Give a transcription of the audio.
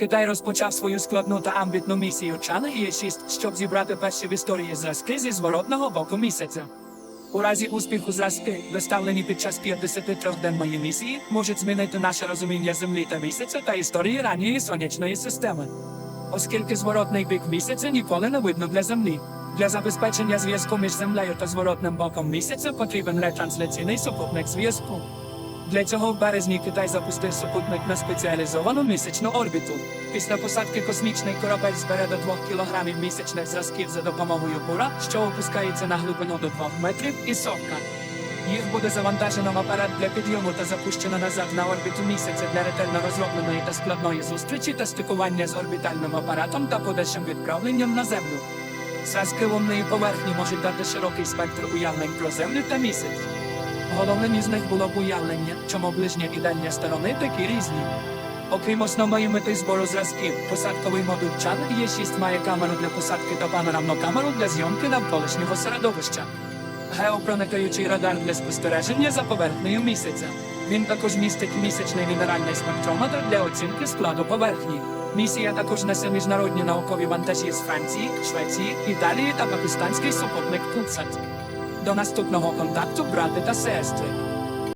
Китай розпочав свою складну та амбітну місію Чан і 6 щоб зібрати перші в історії зразки зі зворотного боку місяця. У разі успіху зразки, доставлені під час 53-денної місії, можуть змінити наше розуміння Землі та місяця та історії ранньої сонячної системи. Оскільки зворотний бік місяця ніколи не видно для Землі. Для забезпечення зв'язку між Землею та зворотним боком місяця потрібен ретрансляційний супутник зв'язку. Для цього в березні Китай запустив супутник на спеціалізовану місячну орбіту. Після посадки космічний корабель збере до 2 кілограмів місячних зразків за допомогою бура, що опускається на глибину до 2 метрів, і совка. Їх буде завантажено в апарат для підйому та запущено назад на орбіту місяця для ретельно розробленої та складної зустрічі та стикування з орбітальним апаратом та подальшим відправленням на землю. Зразки лунної поверхні можуть дати широкий спектр уявлень про землю та місяць. Головним із них було б уявлення, чому ближня і дальня сторони такі різні. Окрім основної мети збору зразків, посадковий модуль Чан Є6 має камеру для посадки та панорамну камеру для зйомки навколишнього середовища. Геопроникаючий радар для спостереження за поверхнею місяця. Він також містить місячний мінеральний спектрометр для оцінки складу поверхні. Місія також несе міжнародні наукові вантажі з Франції, Швеції, Італії та пакистанський супутник Куксат. До наступного контакту, брати та сестри.